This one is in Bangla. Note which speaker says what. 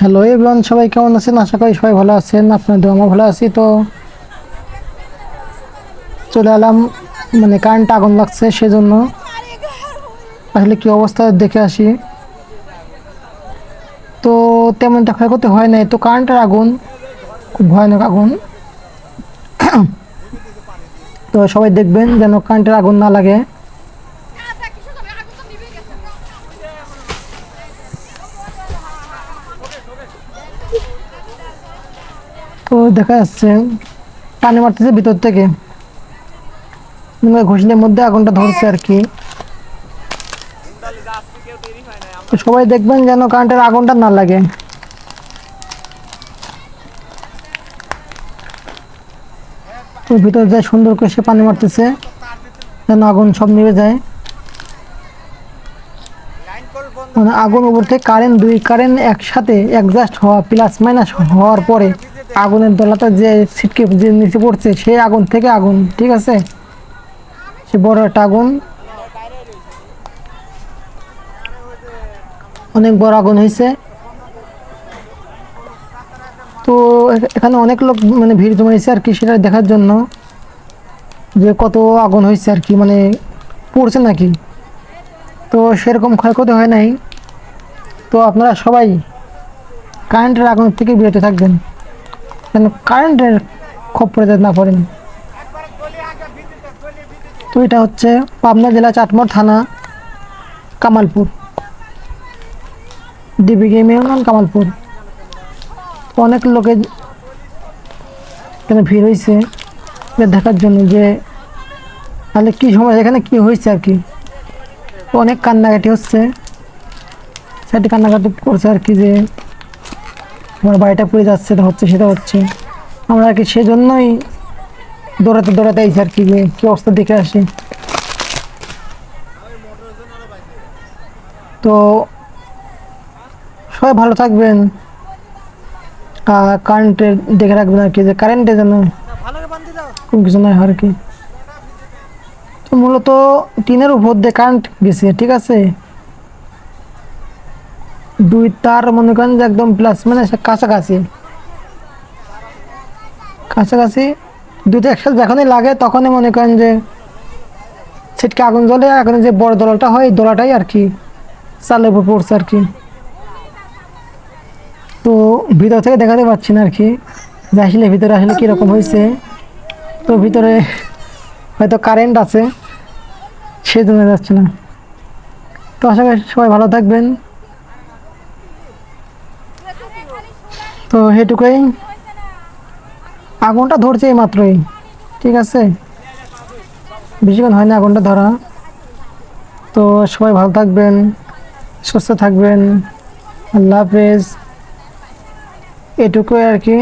Speaker 1: হ্যালো এভরিওয়ান, সবাই কেমন আছেন? আশা করি সবাই ভালো আছেন। আপনাদের আমার ভালো আছি। তো চলে এলাম। মানে কারেন্ট আগুন লাগছে, সেজন্য আসলে কি অবস্থা দেখে আসি। তো তেমন তেমনটা ক্ষয়ক্ষতি হয় নাই। তো কারেন্টের আগুন, খুব ভয়ানক আগুন। তো সবাই দেখবেন যেন কারেন্টের আগুন না লাগে। তো দেখা যাচ্ছে, পানি মারতেছে ভিতর থেকে। ঘষলের মধ্যে আগুনটা ধরছে আর কি। সবাই দেখবেন যেন কারেন্টের আগুনটা না লাগে। ভিতর যায় সুন্দর করে সে পানি মারতেছে, যেন আগুন সব নিভে যায়। মানে আগুন উপর থেকে কারেন্ট দুই কারেন্ট একসাথে অ্যাডজাস্ট হওয়া প্লাস মাইনাস হওয়ার পরে আগুনের দলাটা যে ছিটকে যে নিচে পড়ছে, সেই আগুন থেকে আগুন, ঠিক আছে? সে বড় একটা আগুন। অনেক বড় আগুন হয়েছে। তো এখানে অনেক লোক মানে ভিড় জমাইছে আর কি সেটা দেখার জন্য। যে কত আগুন হয়েছে আর কি মানে পড়ছে নাকি? তো সেরকম ক্ষয়ক্ষতি হয় নাই। তো আপনারা সবাই কারেন্টের আগুন থেকে বিরত থাকবেন। যেন কারেন্টের খপ্পরে না পড়েন তো এটা হচ্ছে পাবনা জেলা চাটমোর থানা, কামালপুর। ডিবিগেম ইউনিয়ন কামালপুর। অনেক লোকে এখানে ভিড় হয়েছে দেখার জন্য যে তাহলে কী সময়, এখানে কি হয়েছে আর কি? অনেক কান্নাকাটি হচ্ছে। সেটি কান্নাকাটি করছে আর কি যে আমার বাড়িটা পুড়ে যাচ্ছে, এটা হচ্ছে, সেটা হচ্ছে। আমরা আর কি সেজন্যই দৌড়াতে দৌড়াতে আইছি আর কি কী অবস্থা দেখে আসি। তো সবাই ভালো থাকবেন। আর কারেন্টের দেখে রাখবেন আর কি, যে কারেন্টে যেন কোনো কিছু নয় আর কি। তো মূলত টিনের উপর দিয়ে কারেন্ট গেছে, ঠিক আছে? দুই তার মনে করেন যে একদম প্লাস মানে কাছাকাছি। কাছাকাছি, দুইটা একসাথে যখনই লাগে তখনই মনে করেন যে ছিটকে আগুন জ্বলে, এখন যে বড় দোলাটা হয়, এই দোলাটাই আর কি চালের উপর পড়ছে আর কি। তো ভিতর থেকে দেখাতে পাচ্ছি না আর কি, যে আসলে ভিতরে আসলে কীরকম হয়েছে। তো ভিতরে হয়তো কারেন্ট আছে সে জন্য যাচ্ছে না তো আশা করি সবাই ভালো থাকবেন। তো সেটুকুই আগুনটা ধরছে এই মাত্রই, ঠিক আছে? বেশিক্ষণ হয় না আগুনটা ধরা। তো সবাই ভালো থাকবেন, সুস্থ থাকবেন। আল্লাহ হাফেজ। এটুকুই আর কি।